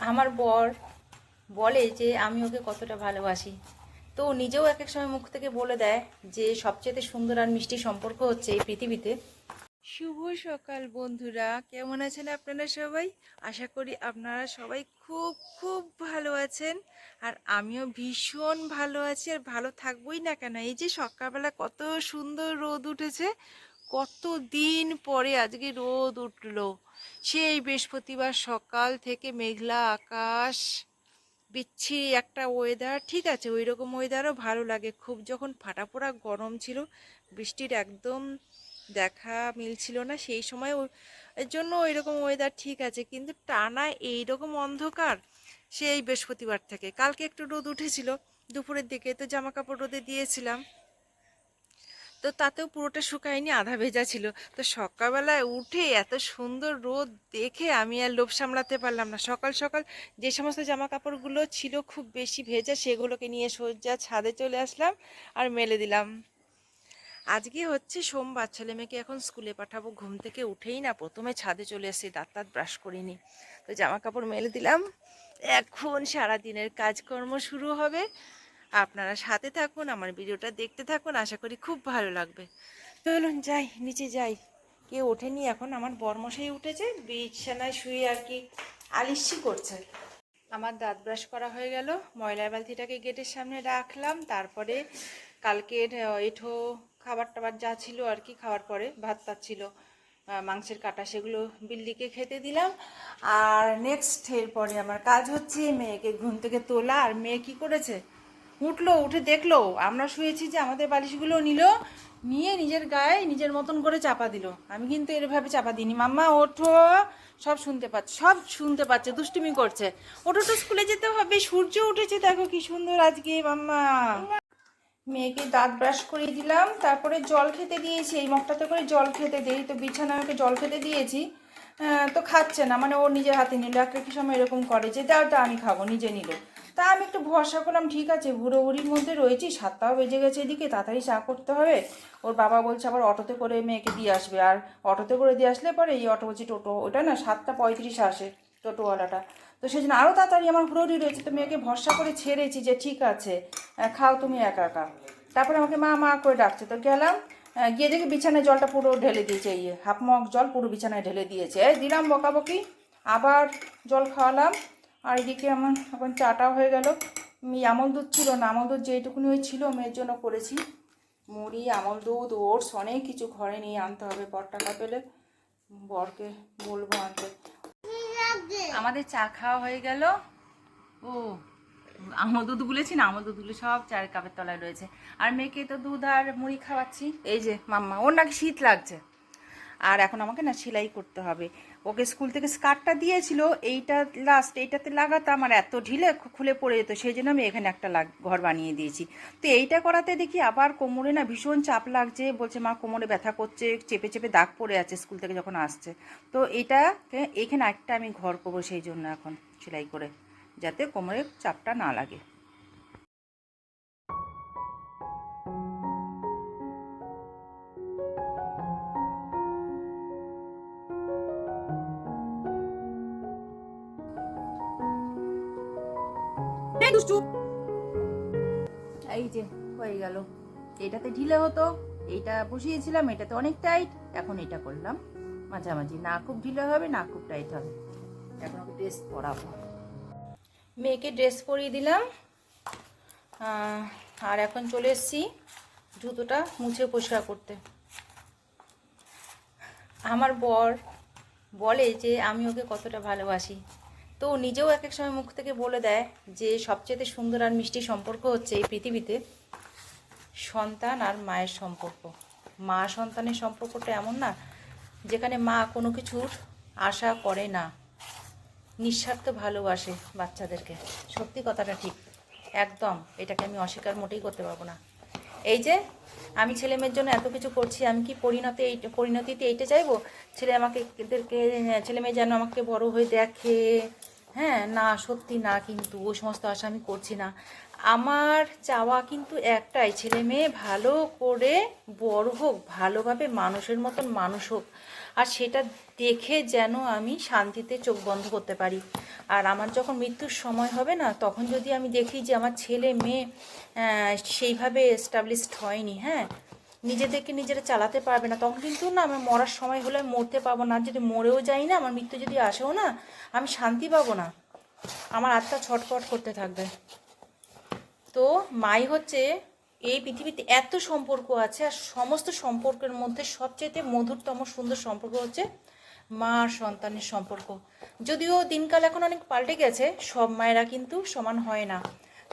আমার বর বলে যে আমি ওকে কতটা ভালোবাসি। তো নিজেও এক এক সময় মুখ থেকে বলে দেয় যে সবচেয়ে সুন্দর আর মিষ্টি সম্পর্ক হচ্ছে এই পৃথিবীতে। শুভ সকাল বন্ধুরা, কেমন আছেন আপনারা সবাই? আশা করি আপনারা সবাই খুব খুব ভালো আছেন। আর আমিও ভীষণ ভালো আছি আর ভালো থাকবোই না কেন? এই যে সকালবেলা কত সুন্দর রোদ উঠেছে, কত দিন পরে আজকে রোদ উঠল। সেই বৃহস্পতিবার সকাল থেকে মেঘলা আকাশ, বিচ্ছিরি একটা ওয়েদার ঠিক আছে ওই রকম ওয়েদারও ভালো লাগে। খুব যখন ফাটাফোড়া গরম ছিল, বৃষ্টির একদম দেখা মিলছিল না, সেই সময় এর জন্য ওই রকম ওয়েদার ঠিক আছে, কিন্তু টানা এই রকম অন্ধকার সেই বৃহস্পতিবার থেকে। কালকে একটু রোদ উঠেছিল, দুপুরের দিকে তো জামা কাপড় রোদে দিয়েছিলাম। তো তাতেও পুরোটা শুকায়নি, আধা ভেজা ছিল। তো সকালবেলায় উঠে এত সুন্দর রোদ দেখে আমি আর লোভ সামলাতে পারলাম না। সকাল সকাল যে সমস্ত জামা কাপড়গুলো ছিল খুব বেশি ভেজা, সেগুলোকে নিয়ে সোজা ছাদে চলে আসলাম আর মেলে দিলাম। আজকে হচ্ছে সোমবার ছেলে মেয়েকে এখন স্কুলে পাঠাবো। ঘুম থেকে উঠেই না প্রথমে ছাদে চলে এসেছি দাঁত দাঁত ব্রাশ করিনি। তো জামা কাপড় মেলে দিলাম। এখন সারা দিনের কাজকর্ম শুরু হবে। আপনারা সাথে থাকুন, আমার ভিডিওটা দেখতে থাকুন, আশা করি খুব ভালো লাগবে। চলুন, যাই, নিচে যাই। কেউ ওঠেনি এখন, আমার বরমশাই উঠেছে, বিছানায় শুয়ে আর কি আলিস্যি করছে। আমার দাঁত ব্রাশ করা হয়ে গেল ময়লার বালতিটাকে গেটের সামনে রাখলাম, তারপরে কালকের এঁঠো খাবার টাবার যা ছিল আর কি খাওয়ার পরে ভাত টাত ছিল মাংসের কাটা সেগুলো বিল্লিকে খেতে দিলাম। আর নেক্সট এরপরে আমার কাজ হচ্ছে, মেয়েকে ঘুম থেকে তোলা, আর মেয়ে কি করেছে? উঠল, উঠে দেখল, আমরা শুয়েছি যে আমাদের বালিশগুলো নিল, নিয়ে নিজের গায়ে নিজের মতন করে চাপা দিল। আমি কিন্তু এরভাবে চাপা দিইনি। মাম্মা, ওঠো, সব শুনতে পাচ্ছে, সব শুনতে পাচ্ছে, দুষ্টুমি করছে। ওঠো তো, স্কুলে যেতে হবে, সূর্য উঠেছে, দেখো কি সুন্দর আজকে, মাম্মা। মেয়েকে দাঁত ব্রাশ করিয়ে দিলাম, তারপরে জল খেতে দিয়েছি, এই মগটাতে করে জল খেতে দিই, তো বিছানায় ওকে জল খেতে দিয়েছি। তো খাচ্ছে না। মানে ও নিজের হাতে নিল। এক একই সময় এরকম করে যে, দাও আমি খাব, নিজে নিল। তা আমি একটু ভরসা করলাম, ঠিক আছে বুড়ো বুড়ির মধ্যে রয়েছি, সাতটাও বেজে গেছে এদিকে, তাড়াতাড়ি চা করতে হবে। ওর বাবা বলছে, আবার অটোতে করে মেয়েকে দিয়ে আসবে। আর অটোতে করে দিয়ে আসলে পরে এই অটো বলছি টোটো, ওটা না সাতটা পঁয়ত্রিশ আসে টোটোওয়ালাটা। তো সেই জন্য আরও তাড়াতাড়ি আমার হুড়োহুড়ি রয়েছে, তো মেয়েকে ভরসা করে ছেড়েছি যে, ঠিক আছে খাও, তুমি একা একা। তারপরে আমাকে মা মা করে ডাকছে। তো গেলাম গিয়ে দেখি বিছানায় জলটা পুরো ঢেলে দিয়েছে এই হাফ মগ জল পুরো বিছানায় ঢেলে দিয়েছে। দিলাম বকাবকি আবার জল খাওয়ালাম। আর এদিকে আমার এখন চাটাও হয়ে গেল। আমি আমল দুধ ছিল না আমল দুধ যেটুকুনি ওই ছিল মেয়ের জন্য করেছি। মুড়ি আমল দুধ ওটস অনেক কিছু ঘরে নিয়ে আনতে হবে বর টাকা পেলে বরকে বলব আনতে। আমাদের চা খাওয়া হয়ে গেল। ও আমল দুধ গুলেছি না আমল দুধগুলো সব চায়ের কাপের তলায় রয়েছে। আর মেয়েকে তো দুধ আর মুড়ি খাওয়াচ্ছি। এই যে মাম্মা, ওর নাকি শীত লাগছে। আর এখন আমাকে না সেলাই করতে হবে। ওকে স্কুল থেকে স্কার্টটা দিয়েছিল, এইটা লাস্ট এইটাতে লাগাতাম, আর এত ঢিলে খুলে পড়ে যেত, সেই জন্য আমি এখানে একটা লাগ ঘর বানিয়ে দিয়েছি। তো এইটা করাতে দেখি আবার কোমরে না ভীষণ চাপ লাগছে, বলছে মা কোমরে ব্যথা করছে, চেপে চেপে দাগ পড়ে আছে স্কুল থেকে যখন আসছে। তো এইটাকে এখানে একটা আমি ঘর করব সেই জন্য এখন সেলাই করে। যাতে কোমরে চাপটা না লাগে। এই যে হয়ে গেল। এটাতে ঢিলে হতো এইটা বসিয়েছিলাম এটাতে অনেক টাইট এখন এটা করলাম। মাঝামাঝি না খুব ঢিলে হবে না খুব টাইট হবে। এখন ওকে ড্রেস পরাবো মেয়েকে ড্রেস পরিয়ে দিলাম। আর এখন চলে এসেছি জুতোটা মুছে পরিষ্কার করতে। আমার বর বলে যে, আমি ওকে কতটা ভালোবাসি। তো নিজেও এক এক সময় মুখ থেকে বলে দেয় যে সবচেয়ে সুন্দর আর মিষ্টি সম্পর্ক হচ্ছে এই পৃথিবীতে সন্তান আর মায়ের সম্পর্ক। মা সন্তানের সম্পর্কটা এমন না, যেখানে মা কোনো কিছুর আশা করে না। নিঃস্বার্থ ভালোবাসে বাচ্চাদেরকে। সত্যি কথাটা ঠিক। একদম, এটাকে আমি অস্বীকার মোটেই করতে পারব না। এই যে, আমি ছেলে মেয়ের জন্য এত কিছু করছি, আমি কি পরিণতি এই, পরিণতিতে এইটা চাইব ছেলে আমাকে এদেরকে, ছেলে মেয়ে যেন আমাকে বড় হয়ে দেখে। হ্যাঁ না, সত্যি না, কিন্তু ওই সমস্ত আশা আমি করছি না। আমার চাওয়া কিন্তু একটাই, ছেলে মেয়ে ভালো করে বড় হোক, ভালোভাবে মানুষের মতন মানুষ হোক। আর সেটা দেখে যেন আমি শান্তিতে চোখ বন্ধ করতে পারি। আর আমার যখন মৃত্যুর সময় হবে না, তখন যদি আমি দেখি যে আমার ছেলে মেয়ে সেইভাবে এস্টাবলিশড হয়নি হ্যাঁ নিজেদেরকে নিজেরা চালাতে পারবে না, তখন কিন্তু না আমার মরার সময় হলে আমি মরতে পারব না। যদি মরেও যাই না, আমার মৃত্যু যদি আসেও না, আমি শান্তি পাবো না। আমার আত্মা ছটফট করতে থাকবে। তো মাই হচ্ছে এই পৃথিবীতে এত সম্পর্ক আছে আর সমস্ত সম্পর্কের মধ্যে সবচেয়ে মধুরতম, সুন্দর সম্পর্ক হচ্ছে মা আর সন্তানের সম্পর্ক। যদিও দিনকাল এখন অনেক পাল্টে গেছে, সব মায়েরা কিন্তু সমান হয় না।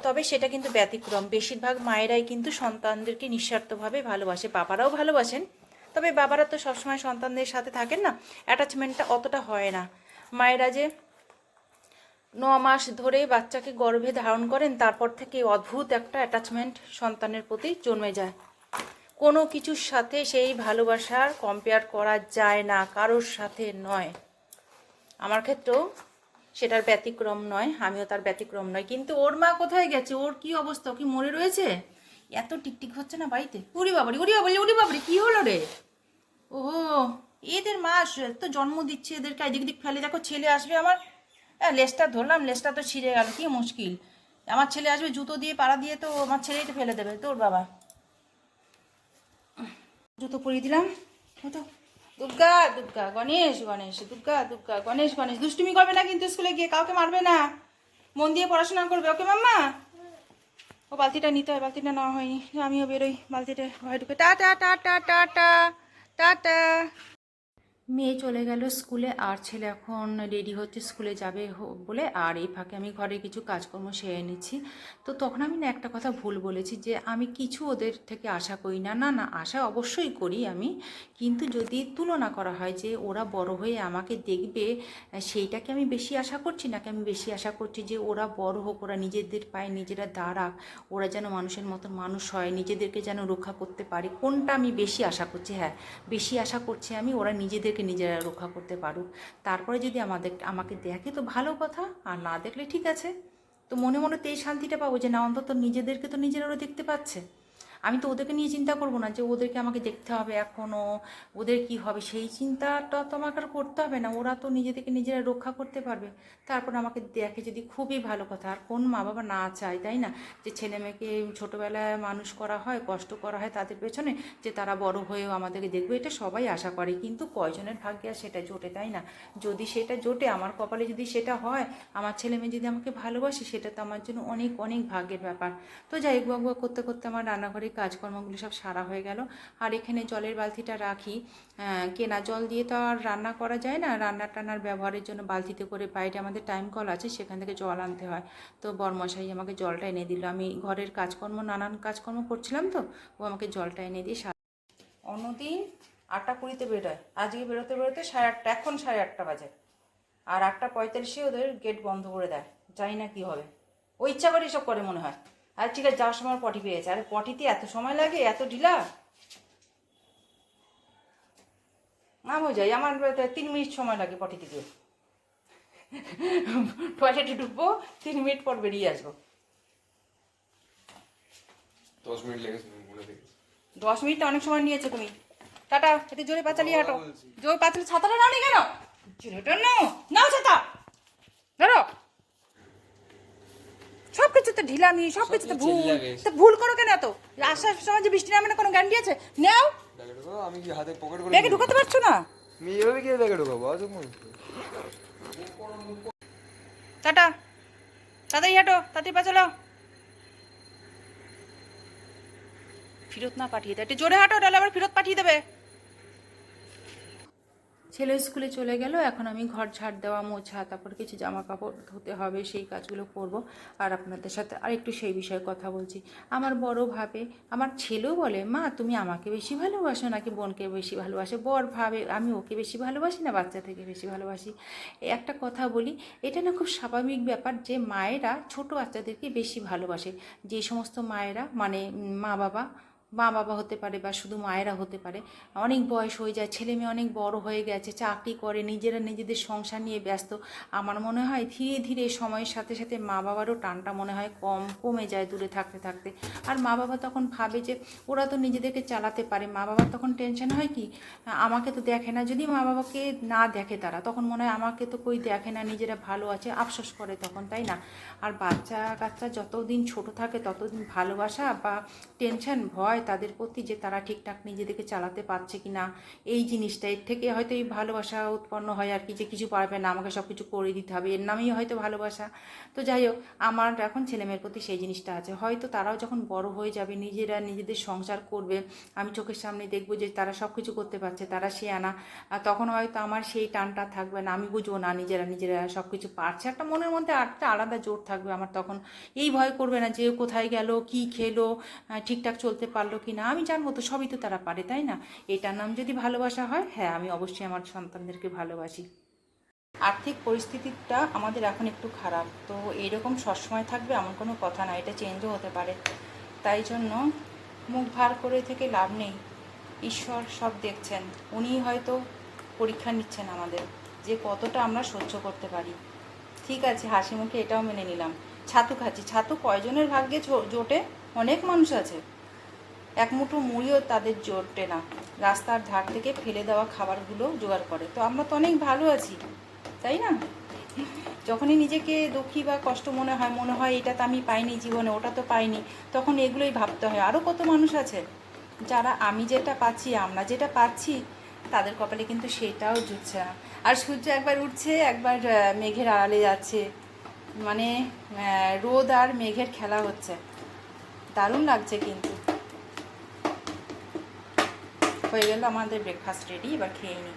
তবে সেটা কিন্তু ব্যতিক্রম। বেশিরভাগ মায়েরাই কিন্তু সন্তানদেরকে নিঃস্বার্থভাবে ভালোবাসে, বাবারাও ভালোবাসেন। তবে বাবারা তো সবসময় সন্তানদের সাথে থাকেন না অ্যাটাচমেন্টটা অতটা হয় না। মায়েরা যে ন মাস ধরে বাচ্চাকে গর্ভে ধারণ করেন, তারপর থেকে অদ্ভুত একটা অ্যাটাচমেন্ট সন্তানের প্রতি জন্মে যায়। কোনো কিছুর সাথে সেই ভালোবাসার কম্পেয়ার করা যায় না, কারোর সাথে নয়। আমার ক্ষেত্রেও সেটার ব্যতিক্রম নয়, আমিও তার ব্যতিক্রম নয়। কিন্তু ওর মা কোথায় গেছে? ওর কি অবস্থা? কি মরে রয়েছে? এত টিকটিক হচ্ছে না বাড়িতে? উড়ি বাবারি উড়ি বাবারি উড়ি বাবারি, কি হলো রে? ও এদের মাস তো জন্ম দিচ্ছে এদেরকে। এদিক দিক ফেলে দেখো, ছেলে আসবে আমার। হ্যাঁ লেজটা ধরলাম, লেজটা তো ছিঁড়ে গেল, কি মুশকিল। আমার ছেলে আসবে, জুতো দিয়ে পাড়া দিয়ে তো আমার ছেলেই তো ফেলে দেবে, তোর বাবা। জুতো পরিয়ে দিলাম হতো দুর্গা দুর্গা, গণেশ গণেশ, দুর্গা দুর্গা, গণেশ গণেশ। দুষ্টুমি করবে না কিন্তু স্কুলে গিয়ে, কাউকে মারবে না। মন দিয়ে পড়াশোনা করবে, ওকে মাম্মা? ও বালতিটা নিতে হয়, বালতিটা নেওয়া হয়নি, আমিও বেরোই, বালতিটা ঘরে ঢুকে টাটা টাটা টাটা টাটা মেয়ে চলে গেল স্কুলে, আর ছেলে এখন রেডি হচ্ছে স্কুলে যাবে বলে, আর এই ফাঁকে আমি ঘরে কিছু কাজকর্ম সেরে নিচ্ছি। তো তখন আমি না একটা কথা ভুল বলেছি যে, আমি কিছু ওদের থেকে আশা করি না। না না, আশা অবশ্যই করি আমি। কিন্তু যদি তুলনা করা হয় যে, ওরা বড় হয়ে আমাকে দেখবে সেইটাকে আমি বেশি আশা করছি, নাকি আমি বেশি আশা করছি যে, ওরা বড় হোক, ওরা নিজেদের পায়ে নিজেরা দাঁড়াক, ওরা যেন মানুষের মতন মানুষ হয়, নিজেদেরকে যেন রক্ষা করতে পারে, কোনটা আমি বেশি আশা করছি? হ্যাঁ বেশি আশা করছি আমি, ওরা নিজেদেরকে নিজেরা রক্ষা করতে পারুক। তারপরে যদি আমাদের, আমাকে দেখে তো ভালো কথা, আর না দেখলে ঠিক আছে। তো মনে মনে তো এই শান্তিটা পাবো যে না, অন্তত নিজেদেরকে তো নিজেরাও দেখতে পাচ্ছে। আমি তো ওদেরকে নিয়ে চিন্তা করব না যে ওদেরকে আমাকে দেখতে হবে এখনও ওদের কি হবে? সেই চিন্তাটা তো আমাকে আর করতে হবে না। ওরা তো নিজেদেরকে নিজেরা রক্ষা করতে পারবে। তারপর আমাকে দেখে যদি খুবই ভালো কথা, আর কোন মা বাবা না চায়, তাই না? যে ছেলে মেয়েকে ছোটোবেলায় মানুষ করা হয়, কষ্ট করা হয় তাদের পেছনে, যে তারা বড় হয়েও আমাদেরকে দেখবে, এটা সবাই আশা করে। কিন্তু কয়জনের ভাগ্যে আর সেটা জোটে, তাই না? যদি সেটা জোটে, আমার কপালে যদি সেটা হয়, আমার ছেলে মেয়ে যদি আমাকে ভালোবাসে, সেটা তো আমার জন্য অনেক অনেক ভাগ্যের ব্যাপার। তো যাই হোক করতে করতে আমার রান্নাঘরের কাজকর্মগুলো সব সারা হয়ে গেল। আর এখানে জলের বালতিটা রাখি। কেনা জল দিয়ে তো আর রান্না করা যায় না। রান্না টান্নার ব্যবহারের জন্য বালতিতে করে বাইরে আমাদের টাইম কল আছে, সেখান থেকে জল আনতে হয়। তো বরমশাই আমাকে জলটা এনে দিল। আমি ঘরের কাজকর্ম, নানান কাজকর্ম করছিলাম তো, ও আমাকে জলটা এনে দিয়ে অন্যদিন আটটা কুড়িতে বেরোয়। আজকে বেরোতে বেরোতে সাড়ে আটটা, এখন সাড়ে আটটা বাজে। আর আটটা পঁয়তাল্লিশে ওদের গেট বন্ধ করে দেয়। জানি না কি হবে। ও ইচ্ছা করে এসব করে মনে হয়। আর ঠিক আছে যাওয়ার সময় পটি পেয়েছে। আরে পটিতে এত সময় লাগে? এত ঢিলা আমিও যাই আমার তিন মিনিট সময় লাগে পটিতে গিয়ে টয়লেটে ঢুকবো তিন মিনিট পর বেরিয়ে আসব। দশ মিনিট লেগেছে দশ মিনিটটা অনেক সময় নিয়েছো তুমি। টাটা একটু জোরে পাচালিয়ে হাঁটো। জোরে পাচালি ছাতাটা নাও নি কেন? নাও ছাতা ধরো সব কিছুতে ঢিলামি সব কিছুতে ভুল। তো ভুল করো কেন এত? আসার সময় যে বৃষ্টি নামে না কোনো গ্যারান্টি আছে? নাও। আমি কি হাতে পকেট করে ব্যাগে ঢুকাতে পারছ না? আমি এভাবে গিয়ে ব্যাগে ঢোকাবো? আজ টাটা। তাড়াতাড়ি হাঁটো তাড়াতাড়ি পাচালাও ফেরত না পাঠিয়ে দেয় একটু জোরে হাঁটো তাহলে আবার ফেরত পাঠিয়ে দেবে। ছেলে স্কুলে চলে গেল, এখন আমি ঘর ঝাড় দেওয়া, মোছা, তারপর কিছু জামা কাপড় ধুতে হবে, সেই কাজগুলো করব। আর আপনাদের সাথে আর একটু সেই বিষয়ে কথা বলছি। আমার বড় ভাবে, আমার ছেলেও বলে, মা, তুমি আমাকে বেশি ভালোবাসো নাকি বোনকে বেশি ভালোবাসো? বর ভাবে, আমি ওকে বেশি ভালোবাসি না, বাচ্চা থেকে বেশি ভালোবাসি? একটা কথা বলি, এটা না খুব স্বাভাবিক ব্যাপার যে মায়েরা ছোট বাচ্চাদেরকে বেশি ভালোবাসে। যে সমস্ত মায়েরা মানে মা বাবা মা বাবা হতে পারে বা শুধু মায়েরা হতে পারে, অনেক বয়স হয়ে যায়, ছেলে মেয়ে অনেক বড় হয়ে গেছে, চাকরি করে, নিজেরা নিজেদের সংসার নিয়ে ব্যস্ত। আমার মনে হয় ধীরে ধীরে সময়ের সাথে সাথে মা বাবারও টানটা মনে হয় কম, কমে যায় দূরে থাকতে থাকতে। আর মা বাবা তখন ভাবে যে ওরা তো নিজেদেরকে চালাতে পারে মা বাবার তখন টেনশন হয় কি, আমাকে তো দেখে না, যদি মা বাবাকে না দেখে তারা, তখন মনে হয় আমাকে তো কই দেখে না, নিজেরা ভালো আছে, আফসোস করে তখন, তাই না? আর বাচ্চা কাচ্চা যতদিন ছোট থাকে, ততদিন ভালোবাসা বা টেনশন, ভয় তাদের প্রতি যে তারা ঠিকঠাক নিজেদেরকে চালাতে পারছে কি না এই জিনিসটা, এর থেকে হয়তো এই ভালোবাসা উৎপন্ন হয় আর কি, যে কিছু পারবে না, আমাকে সব কিছু করে দিতে হবে, এর নামেই হয়তো ভালোবাসা। তো যাই হোক, আমার এখন ছেলেমেয়ের প্রতি সেই জিনিসটা আছে। হয়তো তারাও যখন বড় হয়ে যাবে, নিজেরা নিজেদের সংসার করবে, আমি চোখের সামনে দেখব যে তারা সব কিছু করতে পারছে, তারা সে আনা তখন হয়তো আমার সেই টানটা থাকবে না, আমি বুঝব না নিজেরা নিজেরা সব কিছু পারছে। একটা মনের মধ্যে একটা আলাদা জোর থাকবে আমার তখন। এই ভয় করবে না যে কোথায় গেল, কি খেলো ঠিকঠাক চলতে পারল কি না আমি জানব তো, সবই তো তারা পারে, তাই না? এটার নাম যদি ভালোবাসা হয় হ্যাঁ আমি অবশ্যই আমার সন্তানদেরকে ভালোবাসি। আর্থিক পরিস্থিতিটা আমাদের এখন একটু খারাপ, তো এইরকম সবসময় থাকবে এমন কোনো কথা না, এটা চেঞ্জও হতে পারে। তাই জন্য মুখ ভার করে থেকে লাভ নেই। ঈশ্বর সব দেখছেন, উনি হয়তো পরীক্ষা নিচ্ছেন আমাদের, যে কতটা আমরা সহ্য করতে পারি। ঠিক আছে, হাসি মুখে এটাও মেনে নিলাম। ছাতু খাচ্ছি, ছাতু কয়জনের ভাগ্যে জোটে? অনেক মানুষ আছে। এক মুঠো মুড়িও তাদের জোটে না। রাস্তার ধার থেকে ফেলে দেওয়া খাবারগুলো জোগাড় করে। তো আমরা তো অনেক ভালো আছি, তাই না? যখনই নিজেকে দুঃখী বা কষ্ট মনে হয় মনে হয় এটা তো আমি পাইনি জীবনে, ওটা তো পাইনি, তখন এগুলোই ভাবতে হয়। আরও কত মানুষ আছে যারা আমি যেটা পাচ্ছি, আমরা যেটা পাচ্ছি, তাদের কপালে কিন্তু সেটাও জুটছে না। আর সূর্য একবার উঠছে, একবার মেঘের আড়ালে যাচ্ছে। মানে রোদ আর মেঘের খেলা হচ্ছে। দারুণ লাগছে কিন্তু। হয়ে গেল আমাদের ব্রেকফাস্ট রেডি এবার খেয়ে নিই।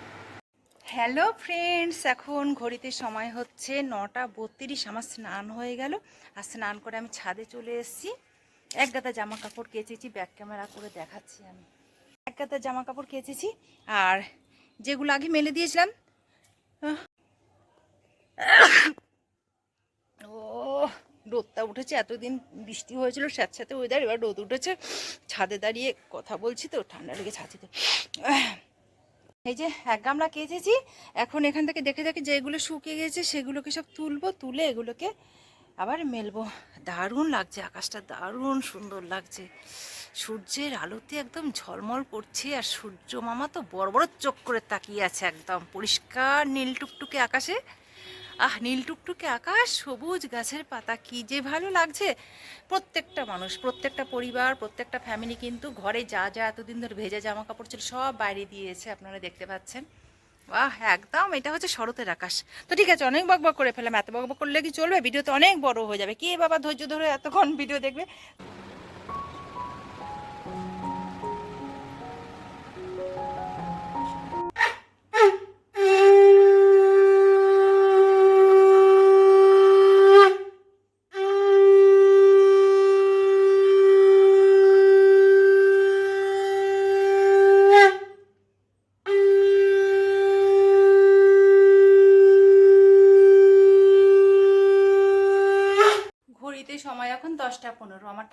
হ্যালো ফ্রেন্ডস এখন ঘড়িতে সময় হচ্ছে নটা বত্রিশ, আমার স্নান হয়ে গেল। আর স্নান করে আমি ছাদে চলে এসেছি। এক গাদা জামা কাপড় কেচেছি ব্যাক ক্যামেরা করে দেখাচ্ছি আমি। এক গাদা জামা কাপড় কেচেছি, আর যেগুলো আগে মেলে দিয়েছিলাম ও রোদটা উঠেছে, এতদিন বৃষ্টি হয়েছিল, স্যাঁতস্যাঁতে ওয়েদার এবার রোদ উঠেছে। ছাদে দাঁড়িয়ে কথা বলছি তো, ঠান্ডা লেগে ছাতি তো এই যে এক গামলা কেচেছি, এখন এখান থেকে দেখে দেখে যেগুলো শুকিয়ে গেছে, সেগুলোকে সব তুলবো, তুলে এগুলোকে আবার মেলবো। দারুণ লাগছে, আকাশটা দারুণ সুন্দর লাগছে। সূর্যের আলোতে একদম ঝলমল করছে, আর সূর্য মামা তো বড় বড় চোখ করে তাকিয়ে আছে একদম। পরিষ্কার নীল টুকটুকে আকাশে। আহ, নীল টুকটুকে আকাশ, সবুজ গাছের পাতা, কি যে ভালো লাগছে। প্রত্যেকটা মানুষ, প্রত্যেকটা পরিবার, প্রত্যেকটা ফ্যামিলি কিন্তু ঘরে যা যা এতদিন ধরে ভেজা জামা কাপড় ছিল, সব বাইরে দিয়েছে, আপনারা দেখতে পাচ্ছেন। বাহ, একদম, এটা হচ্ছে শরতের আকাশ। তো ঠিক আছে, অনেক বক বক করে ফেলাম এত বক বক করলে কি চলবে? ভিডিও তো অনেক বড় হয়ে যাবে। কে বাবা ধৈর্য ধরে এতক্ষণ ভিডিও দেখবে?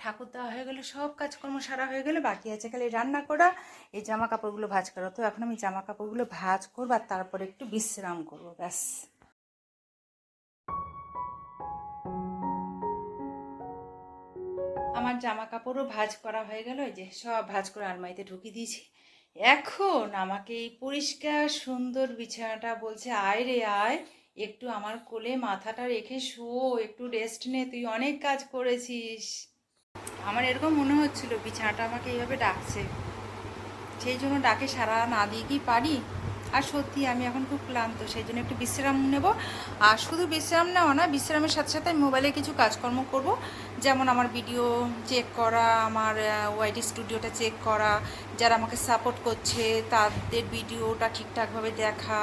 ঠাকুর দেওয়া হয়ে গেলে, সব কাজকর্ম সারা হয়ে গেলে বাকি আছে। খালি রান্না করা, এই জামা কাপড়গুলো ভাঁজ করা। তো এখন আমি জামা কাপড়গুলো ভাজ করব আর তারপরে একটু বিশ্রাম করব, ব্যাস। আমার জামা কাপড়ও ভাজ করা হয়ে গেল, এই যে সব ভাঁজ করে আলমারিতে ঢুকিয়ে দিয়েছি। এখন আমাকে এই পরিষ্কার সুন্দর বিছানাটা বলছে, আয় রে আয়, একটু আমার কোলে মাথাটা রেখে শো, একটু রেস্ট নে, তুই অনেক কাজ করেছিস। আমার এরকম মনে হচ্ছিল, বিছানাটা আমাকে এইভাবে ডাকছে। সেই জন্য ডাকে সারা না দিয়ে কি পারি। আর সত্যি আমি এখন খুব ক্লান্ত, সেই জন্য একটু বিশ্রাম নেব। আর শুধু বিশ্রাম নেওয়া না, বিশ্রামের সাথে সাথে আমি মোবাইলে কিছু কাজকর্ম করব। যেমন আমার ভিডিও চেক করা, আমার ওয়াইডি স্টুডিওটা চেক করা, যারা আমাকে সাপোর্ট করছে, তাদের ভিডিওটা ঠিকঠাকভাবে দেখা।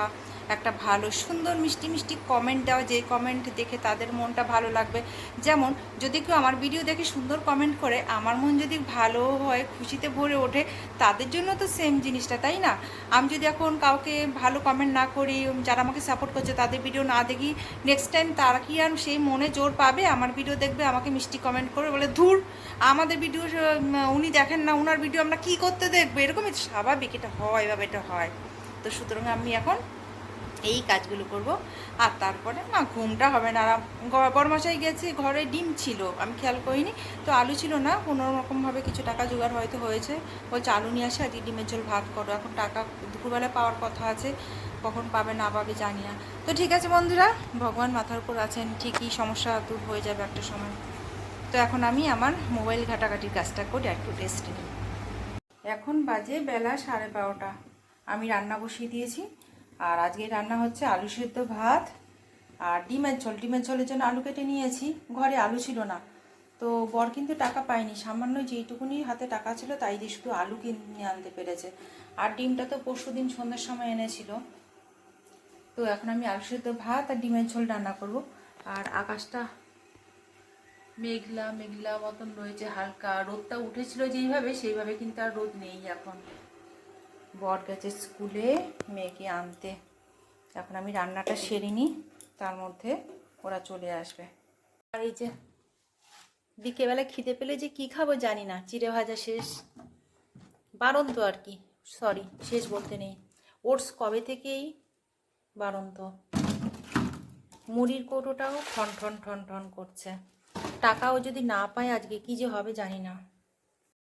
একটা ভালো সুন্দর মিষ্টি মিষ্টি কমেন্ট দেওয়া যে কমেন্ট দেখে তাদের মনটা ভালো লাগবে। যেমন, যদি কেউ আমার ভিডিও দেখে সুন্দর কমেন্ট করে, আমার মন যদি ভালো হয়, খুশিতে ভরে ওঠে, তাদের জন্য তো সেম জিনিসটা, তাই না? আমি যদি এখন কাউকে ভালো কমেন্ট না করি, যারা আমাকে সাপোর্ট করছে, তাদের ভিডিও না দেখি নেক্সট টাইম তারা কি আর সেই মনে জোর পাবে? আমার ভিডিও দেখবে, আমাকে মিষ্টি কমেন্ট করবে, বলে, ধুর, আমাদের ভিডিও উনি দেখেন না ওনার ভিডিও আমরা কি করতে দেখব? এরকমই স্বাভাবিক, এটা হয় এভাবে এটা হয়। তো সুতরাং আমি এখন এই কাজগুলো করব। আর তারপরে না, ঘুমটা হবে না। আর বরমশাই গেছে, ঘরে ডিম ছিল, আমি খেয়াল করিনি। তো আলু ছিল না, কোনো রকমভাবে কিছু টাকা জোগাড় হয়তো হয়েছে। বলছে, আলু নিয়ে আসে, আজকে ডিমের ঝোল ভাত করো। এখন টাকা, দুপুরবেলা পাওয়ার কথা আছে, কখন পাবে না পাবে জানি না। তো ঠিক আছে বন্ধুরা, ভগবান মাথার উপর আছেন, ঠিকই সমস্যা দূর হয়ে যাবে একটা সময়। তো এখন আমি আমার মোবাইল ঘাটাঘাটির কাজটা করে একটু রেস্ট নিই। এখন বাজে বেলা সাড়ে বারোটা। আমি রান্না বসিয়ে দিয়েছি। আর আজকে রান্না হচ্ছে আলু সেদ্ধ ভাত আর ডিমের ঝোল। ডিমের ঝোলের জন্য আলু কেটে নিয়েছি। ঘরে আলু ছিল না। তো বর কিন্তু টাকা পায়নি। সামান্য যেইটুকুনি হাতে টাকা ছিল, তাই দিয়ে শুধু আলু কিনে আনতে পেরেছে। আর ডিমটা তো পরশু দিন সন্ধ্যের সময় এনেছিল। তো এখন আমি আলু সেদ্ধ ভাত আর ডিমের ঝোল রান্না করব। আর আকাশটা মেঘলা মেঘলা মতন রয়েছে, হালকা। রোদটা উঠেছিল যেইভাবে, সেইভাবে কিন্তু আর রোদ নেই এখন। বর গেছে স্কুলে, মেয়েকে আনতে। এখন আমি রান্নাটা সেরে নিই, তার মধ্যে ওরা চলে আসবে। আর এই যে বিকেবেলা খিদে পেলে যে কি খাব জানি না, চিড়ে ভাজা শেষ। বারন্ত আর কি সরি শেষ বলতে নেই। ওটস কবে থেকেই বারন্ত? মুড়ির কৌটোটাও ঠন ঠন ঠন ঠন করছে। টাকাও যদি না পায়, আজকে কি যে হবে জানি না।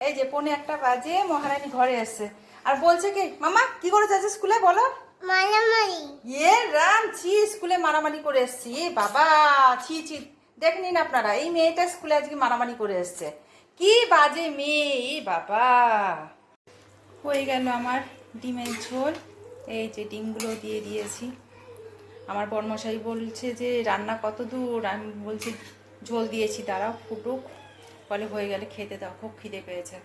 এই যে পনে একটা বাজে, মহারানী ঘরে এসছে। আর বলছে কি মামা কি করে যাচ্ছে স্কুলে বলো? মারামারি। ইয়ে রাম ছি স্কুলে মারামারি করে এসছি। এ বাবা ছি ছি। দেখ নিন আপনারা এই মেয়েটা স্কুলে আজকে মারামারি করে এসছে। কি বাজে মেয়ে এ বাবা। হয়ে গেল আমার ডিমের ঝোল। এই যে ডিমগুলো দিয়ে দিয়েছি। আমার বর্মশাই বলছে যে রান্না কত দূর? আমি বলছি ঝোল দিয়েছি দাঁড়াও ফুটুক। বলে হয়ে গেলে খেতে দাও খুব খিদে পেয়েছে।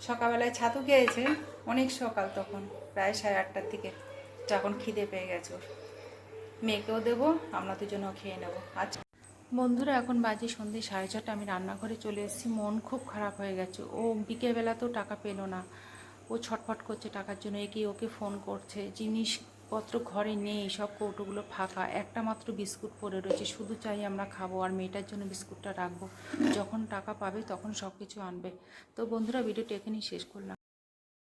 সকালবেলায় ছাতু খেয়েছে, অনেক সকাল তখন, প্রায় সাড়ে আটটার দিকে। যখন খিদে পেয়ে গেছে মেয়েকেও দেবো, আমরা দুজনেও খেয়ে নেব। আচ্ছা বন্ধুরা, এখন বাজে সন্ধ্যে সাড়ে ছটা, আমি রান্নাঘরে চলে এসেছি। মন খুব খারাপ হয়ে গেছে। ও বিকেলবেলাতেও টাকা পেল না। ও ছটফট করছে টাকার জন্য। একে ওকে ফোন করছে। জিনিসপত্র ঘরে নেই, সব কৌটোগুলো ফাঁকা। একটা মাত্র বিস্কুট পড়ে রয়েছে, শুধু চাই আমরা খাব আর মেয়েটার জন্য বিস্কুটটা রাখব। যখন টাকা পাবে তখন সব কিছু আনবে। তো বন্ধুরা ভিডিওটা এখানেই শেষ করলাম।